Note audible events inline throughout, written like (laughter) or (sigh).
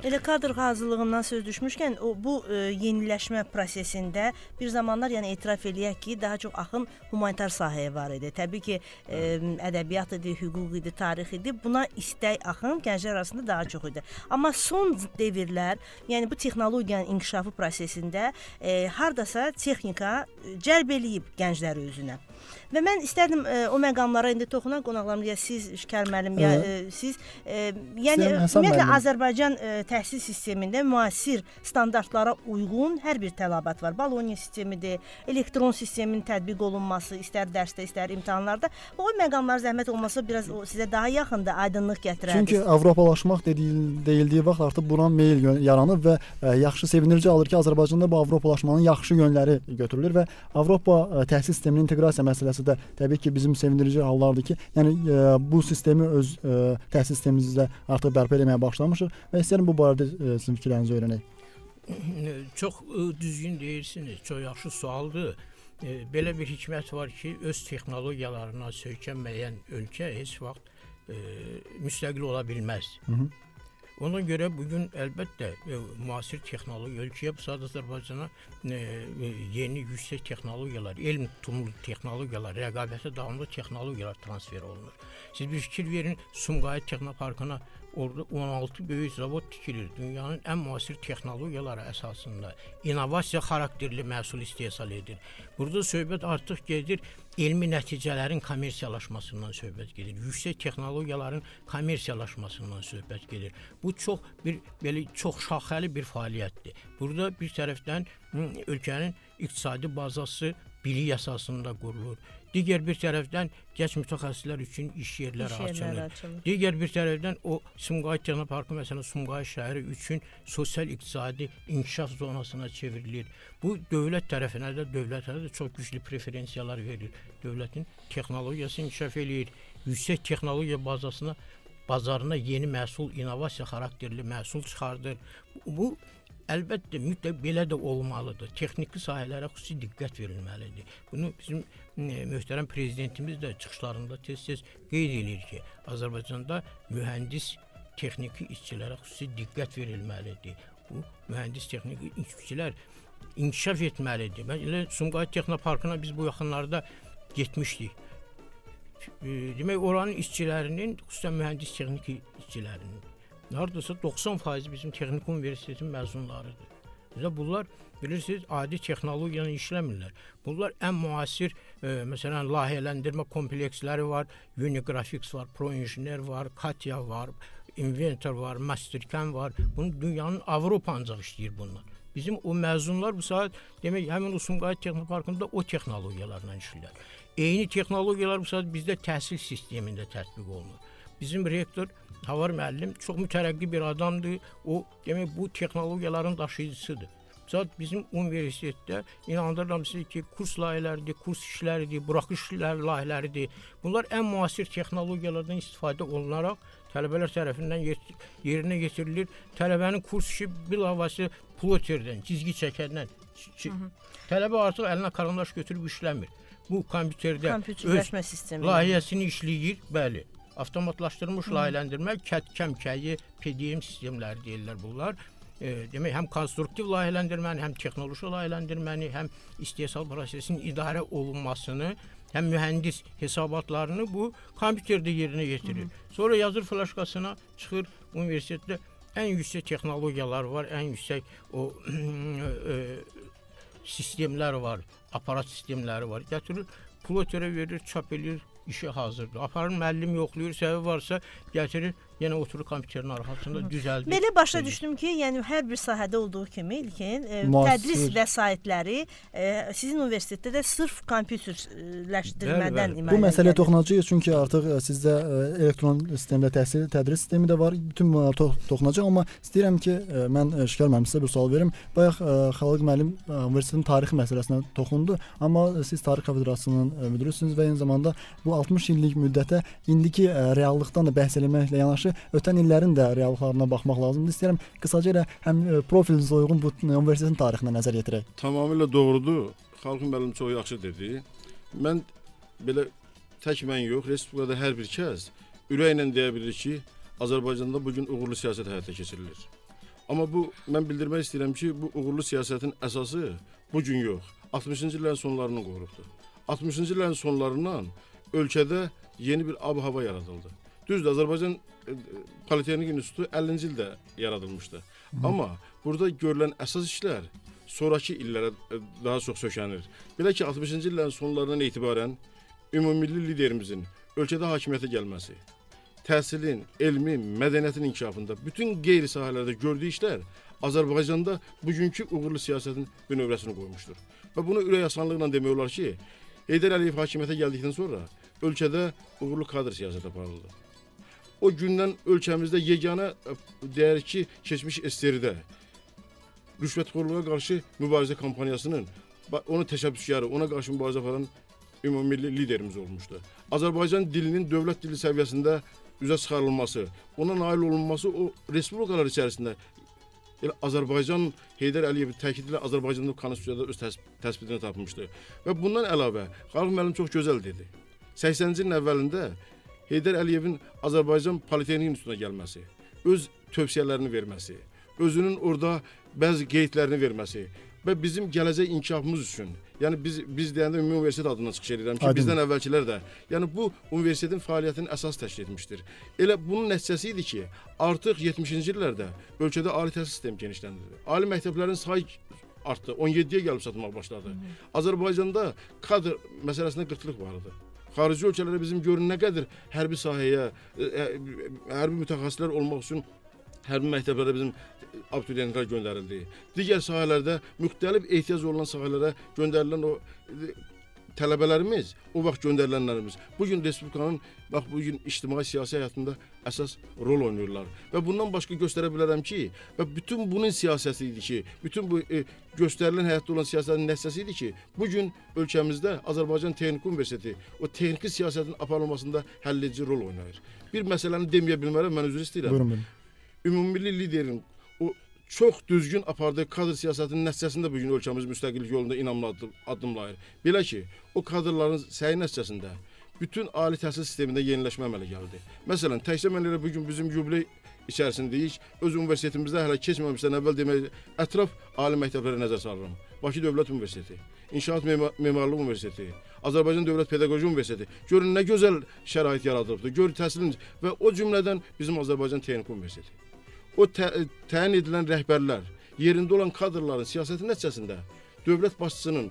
Elə kadr hazırlığından söz düşmüşkən, o bu ə, yeniləşmə prosesində bir zamanlar yəni etiraf eləyək ki, daha çox axın humanitar sahəyə var idi. Təbii ki, ə, ədəbiyyat idi, hüquq idi, tarix idi. Buna istək axın gənclər arasında daha çox idi. Amma son devirlər, yəni bu texnologiyanın inkişafı prosesində ə, hardasa texnika cəlb eləyib gəncləri özünə. Və mən istərdim ə, o məqamlara indi toxunaq qonaqlarım ya siz Şəkər müəllim ya ə, siz ə, yəni ümumiyyətlə Azərbaycan ə, təhsil sistemində müasir standartlara uyğun hər bir tələbat var. Boloniya sistemidir, elektron sistemin tətbiq olunması, istər dərsdə, istər imtahanlarda. O məqamlar zəhmət olmasa biraz o sizə daha yaxındır, aydınlıq gətirər. Çünki avropalaşmaq dediyil, deyildiyi vaxt artıq buna meyl yaranıb və ə, yaxşı sevindirici alır ki, Azərbaycanda bu avropalaşmanın yaxşı yönləri götürülür və Avropa ə, təhsil sisteminin inteqrasiya məsələsi də təbii ki, bizim sevindirici hallardır ki, yəni ə, bu sistemi öz ə, təhsil sistemimizdə artıq bərpa etməyə başlamışıq və istəyirəm bu barədə ə, sizin fikirlərinizi öyrənək. (clears throat) Çox ə, düzgün deyirsiniz. Çox yaxşı sualdır. E, belə bir hikmət var ki, öz texnologiyalarına söykənməyən ölkə heç vaxt e, müstəqil ola bilməz. Hı -hı. Ona görə bu gün əlbəttə e, müasir texnologiya ölkəyə saat Azərbaycana e, e, yeni yüksək texnologiyalar, elm tumlu texnologiyalar, rəqabətə davamlı texnologiyalar transfer olunur. Siz bir fikir verin, Sumqayıt Texnoparkına Orada 16 böyük zavod tikilir. Dünyanın ən müasir texnologiyaları əsasında innovasiya xarakterli məhsul istehsal edir. Burada söhbət artıq gedir elmi nəticələrin kommersiyalaşmasından söhbət gedir. Yüksək texnologiyaların kommersiyalaşmasından söhbət gedir. Bu çox bir belə çox şaxəli bir fəaliyyətdir. Burada bir tərəfdən ölkənin iqtisadi bazası bilik əsasında qurulur. Digər bir tərəfdən gənc mütəxəssislər üçün iş yerləri iş açılır. açılır. Digər bir tərəfdən o Sumqayıt Texnoparkı məsələn Sumqayıt şəhəri üçün sosial-iqtisadi inkişaf zonasına çevrilir. Bu dövlət tərəfinə də, dövlətə də çox güclü preferensiyalar verir. Dövlətin texnologiyası inkişaf eləyir. Yüksək texnologiya bazasına bazarına yeni məhsul, innovasiya xarakterli məhsul çıxardır. Bu Əlbəttə mütləq belə də olmalıdır. Texniki sahələrə xüsusi diqqət verilməlidir. Bunu bizim möhtərəm prezidentimiz də çıxışlarında tez-tez qeyd edir ki, Azərbaycanda mühəndis texniki işçilərə xüsusi diqqət verilməlidir. Bu mühəndis texniki işçilər inkişaf etməlidir. Mən elə Sumqayıt Texnoparkına biz bu yaxınlarda getmişdik. Demək oranın işçilərinin, xüsusən mühəndis texniki işçilərinin Hardasa 90% bizim texniki universitetin məzunlarıdır. Və bunlar bilirsiniz, adi texnologiyanı işləmirlər. Bunlar ən müasir, e, məsələn, layihələndirmə kompleksləri var, Unigraphics var, ProInjiner var, Katya var, Inventor var, Mastercam var. Bunu dünyanın Avropa ancaq işləyir bunlar. Bizim o məzunlar bu saat demək həmin Sumqayıt Texnoparkında o texnologiyalarla işləyirlər. Eyni texnologiyalar bu saat bizdə təhsil sistemində tətbiq olunur. Bizim rektor Havar müəllim çox mütərəqqi bir adamdır. O demək bu texnologiyaların daşıyıcısıdır. Zat bizim universitetdə inandırıram sizə ki, kurs layihələridir, kurs işləridir, buraxış işlər layihələridir. Bunlar ən müasir texnologiyalardan istifadə olunaraq tələbələr tərəfindən yerinə yetirilir. Tələbənin kurs işi bilavasitə ploterdən, cizgi çəkəndən tələbə artıq əlinə karandaş götürüb işləmir. Bu kompüterdə sistemi layihəsini işləyir, bəli avtomatlaşdırılmış layihələndirmə, kət-kəm kəyi, PDM sistemləri deyirlər bunlar. E, demək həm konstruktiv layihələndirməni, həm texnoloji layihələndirməni, həm istehsal prosesinin idarə olunmasını, həm mühəndis hesabatlarını bu kompüterdə yerinə yetirir. Hı. Sonra yazır flaşkasına çıxır universitetdə ən yüksək texnologiyalar var, ən yüksək o (clears throat) e, sistemlər var, aparat sistemləri var. Gətirir, ploterə verir, çap edir, işi hazırdır. Aparın müəllim yoxlayır, səbəbi varsa gətirir yenə oturur kompüterin arxasında düzəldir. Belə başa düşdüm ki, yəni hər bir sahədə olduğu kimi ilkin e, tədris vəsaitləri e, sizin universitetdə də sırf kompüterləşdirmədən imarət. Bu məsələyə toxunacağıq çünki artıq e, sizdə e, elektron sistemdə təhsil tədris sistemi də var. Bütün bunlara to toxunacağıq, amma istəyirəm ki, e, mən Şəkər müəllim sizə bir sual verim. Bayaq Xalq müəllim universitetin tarixi məsələsinə toxundu, amma siz tarix kafedrasının müdürüsünüz və eyni zamanda bu 60 illik müddətə indiki reallıqdan da bəhs etməklə yanaşı yanaşı ötən illərin də reallıqlarına baxmaq lazımdır. İstəyirəm qısaca elə həm e, profilinizə uyğun bu universitetin tarixinə nəzər yetirək. Tamamilə doğrudur. Xalqın müəllim çox yaxşı dedi. Mən belə tək mən yox, respublikada hər bir kəs ürəklə deyə bilir ki, Azərbaycanda bu gün uğurlu siyasət həyata keçirilir. Amma bu mən bildirmək istəyirəm ki, bu uğurlu siyasətin əsası bu gün yox, 60-cı illərin sonlarından qoyulubdur. 60-cı illərin sonlarından ölkədə yeni bir ab-hava yaradıldı. Düzdür, Azərbaycan e, Politexnik İnstitutu 50-ci ildə yaradılmışdı. Hı. Amma burada görülən əsas işlər sonrakı illərə e, daha çox sökənir. Belə ki, 60-cı illərin sonlarından etibarən ümummilli liderimizin ölkədə hakimiyyətə gəlməsi, təhsilin, elmin, mədəniyyətin inkişafında, bütün qeyri sahələrdə gördüyü işlər Azərbaycanda bugünkü uğurlu siyasətin bünövrəsini qoymuşdur. Və bunu ürək asanlıqla demək olar ki, Heydər Əliyev hakimiyyətə gəldikdən sonra ölkədə uğurlu kadr siyasəti aparıldı. O gündən ölkəmizdə yeganə deyərik ki, keçmiş SSR-də rüşvətxorluğa qarşı mübarizə kampaniyasının onun təşəbbüskarı, ona qarşı mübarizə aparan ümummilli liderimiz olmuşdu. Azərbaycan dilinin dövlət dili səviyyəsində üzə çıxarılması, ona nail olunması o respublikalar içərisində elə Azərbaycan Heydər Əliyev təkidlə Azərbaycanda konstitusiyada öz təs təsbitini tapmışdı. Və bundan əlavə Xalq müəllim çox gözəl dedi. 80-ci ilin əvvəlində Heydər Əliyevin Azərbaycan Politexnik İnstitutuna gəlməsi, öz tövsiyələrini verməsi, özünün orada bəzi qeydlərini verməsi və bizim gələcək inkişafımız üçün Yəni biz biz deyəndə ümumi universitet adından çıxış edirəm ki, Aydın. bizdən əvvəlkilər də, yəni bu universitetin fəaliyyətinin əsas təşkil etmişdir. Elə bunun nəticəsi idi ki, artıq 70-ci illərdə ölkədə ali təhsil sistemi genişləndi. Ali məktəblərin sayı artdı. 17-yə gəlib çatmağa başladı. Hı. Azərbaycanda kadr məsələsində qıtlıq var idi. Xarici ölkələrdə bizim görün nə qədər hərbi sahəyə, ə, ə, hərbi mütəxəssislər olmaq üçün hərbi məktəblərdə bizim abituriyentlər göndərildi. Digər sahələrdə müxtəlif ehtiyac olunan sahələrə göndərilən o e, tələbələrimiz, o vaxt göndərilənlərimiz bu gün respublikanın bax bu gün ictimai siyasi həyatında əsas rol oynayırlar. Və bundan başqa göstərə bilərəm ki, və bütün bunun siyasəti idi ki, bütün bu e, göstərilən həyatda olan siyasətin nəticəsi idi ki, bu gün ölkəmizdə Azərbaycan Texniki Universiteti o texniki siyasətin aparılmasında həlledici rol oynayır. Bir məsələni deməyə bilmərəm, mən üzr istəyirəm. Buyurun. Ümumilli liderin çox düzgün apardığı kadr siyasətinin nəticəsində bu gün ölkəmiz müstəqillik yolunda inamlı addım, addımlayır. Belə ki, o kadrların səyi nəticəsində bütün ali təhsil sistemində yeniləşmə əmələ gəldi. Məsələn, təkcə mən elə bu gün bizim yubiley içərisindəyik. Öz universitetimizdə hələ keçməmişdən əvvəl demək, ətraf ali məktəblərə nəzər salıram. Bakı Dövlət Universiteti, İnşaat Memarlıq Universiteti, Azərbaycan Dövlət Pedaqoji Universiteti. Görün nə gözəl şərait yaradılıbdır. Gör təhsilin və o cümlədən bizim Azərbaycan Texniki Universiteti o tə təyin edilən rəhbərlər, yerində olan kadrların siyasəti nəticəsində dövlət başçısının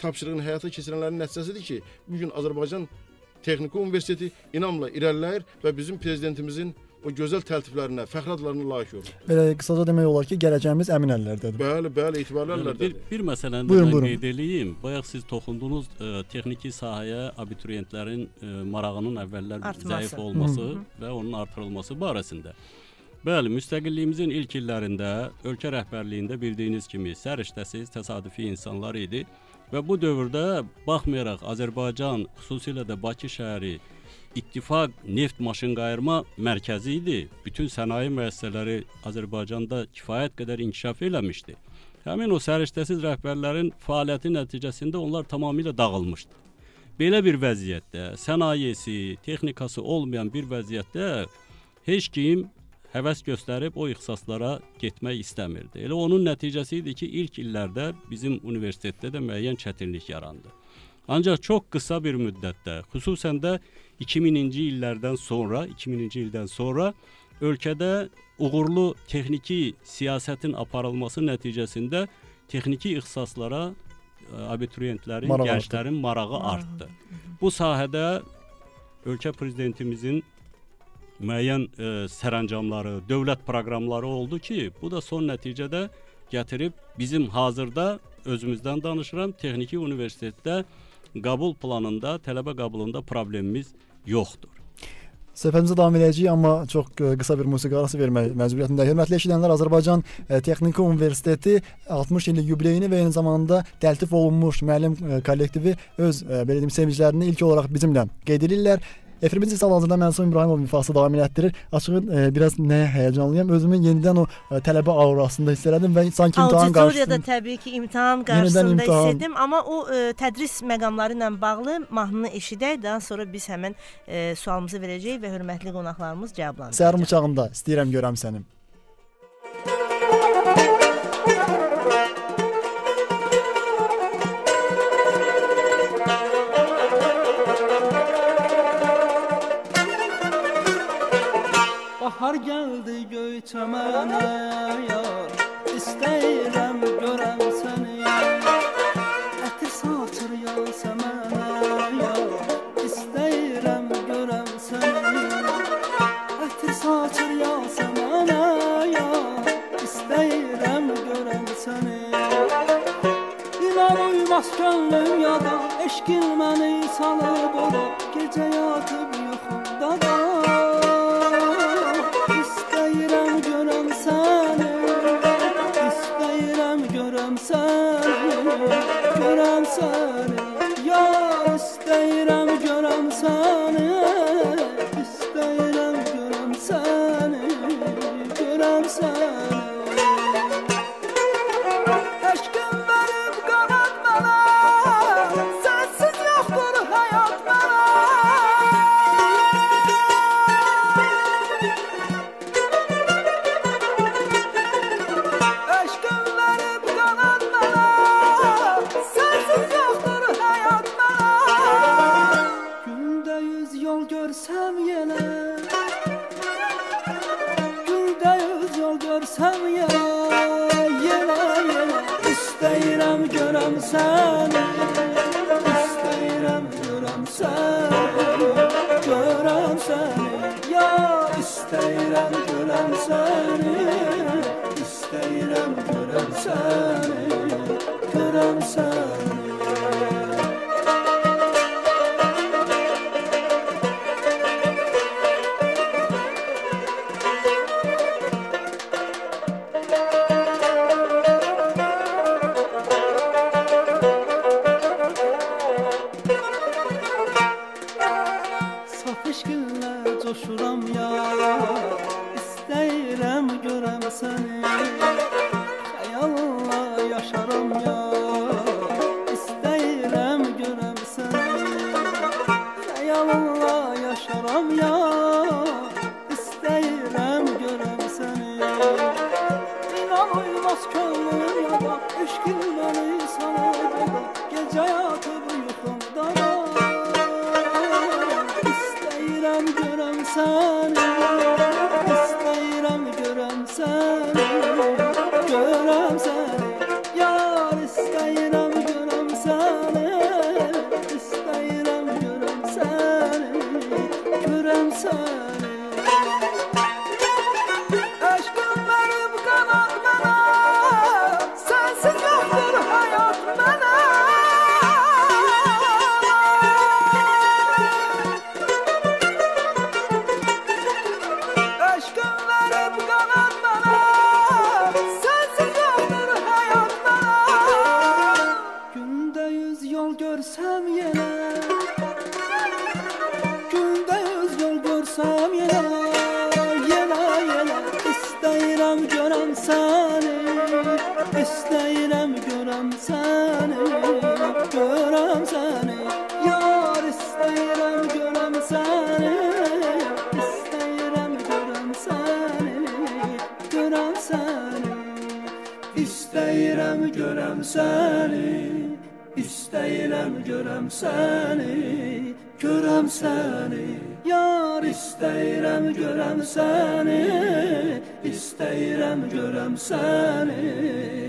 tapşırığını həyata keçirənlərin nəticəsidir ki, bu gün Azərbaycan Texniki Universiteti inamla irəliləyir və bizim prezidentimizin o gözəl təltiflərinə, fəxr adlarına layiq olur. Belə qısaca demək olar ki, gələcəyimiz əmin əllərdədir. Bəli, bəli, etibarlı əllərdədir. Bir, bir məsələni də mən qeyd eləyim. Bayaq siz toxundunuz ə, e, texniki sahəyə abituriyentlərin ə, e, marağının əvvəllər Artması. zəif olması Hı -hı. və onun artırılması barəsində. Bəli, müstəqilliyimizin ilk illərində ölkə rəhbərliyində bildiyiniz kimi səriştəsiz, təsadüfi insanlar idi və bu dövrdə baxmayaraq Azərbaycan, xüsusilə də Bakı şəhəri İttifaq neft maşın qayırma mərkəzi idi. Bütün sənaye müəssisələri Azərbaycanda kifayət qədər inkişaf eləmişdi. Həmin o səriştəsiz rəhbərlərin fəaliyyəti nəticəsində onlar tamamilə dağılmışdı. Belə bir vəziyyətdə sənayesi, texnikası olmayan bir vəziyyətdə heç kim həvəs göstərib o ixtisaslara getmək istəmirdi. Elə onun nəticəsi idi ki, ilk illərdə bizim universitetdə də müəyyən çətinlik yarandı. Ancaq çox qısa bir müddətdə, xüsusən də 2000-ci illərdən sonra, 2000-ci ildən sonra ölkədə uğurlu texniki siyasətin aparılması nəticəsində texniki ixtisaslara e, abituriyentlərin, Maraq gənclərin artdı. marağı artdı. Bu sahədə ölkə prezidentimizin müəyyən ə, e, sərəncamları, dövlət proqramları oldu ki, bu da son nəticədə gətirib bizim hazırda özümüzdən danışıram, Texniki Universitetdə qəbul planında, tələbə qəbulunda problemimiz yoxdur. Söhbətimizə davam edəcəyik, amma çox e, qısa bir musiqi arası vermək məcburiyyətindəyik. Hörmətli eşidənlər, Azərbaycan e, Texniki Universiteti 60 illik yubileyini və eyni zamanda təltif olunmuş müəllim kollektivi öz belə deyim sevinclərini ilk olaraq bizimlə qeyd edirlər. Efirimiz isə hal-hazırda Mənsum İbrahimov ifası davam elətdirir. Açığı e, biraz nəyə həyəcanlıyam? Özümü yenidən o e, tələbə aurasında hiss elədim və sanki imtahan qarşısında. Auditoriyada təbii ki, imtahan qarşısında hiss etdim, amma o e, tədris məqamları ilə bağlı mahnını eşidək, daha sonra biz həmin e, sualımızı verəcəyik və hörmətli qonaqlarımız cavablandıracaq. Səhər uçağında istəyirəm görəm səni. Müzik bahar gəldi göyçəmənə yar İstəyirəm görəm səni Ətir saçır yan səmənə yar İstəyirəm görəm səni Ətir saçır yan səmənə yar İstəyirəm görəm səni İnan uymaz könlüm yada Eşkin məni salıb ora Gecə yatıb yuxumda da görəsən ya, yenə, yenə İstəyirəm görəmsən İstəyirəm görəm səni İstəyirəm görəm səni Görəm səni Yar istəyirəm görəm səni İstəyirəm görəm səni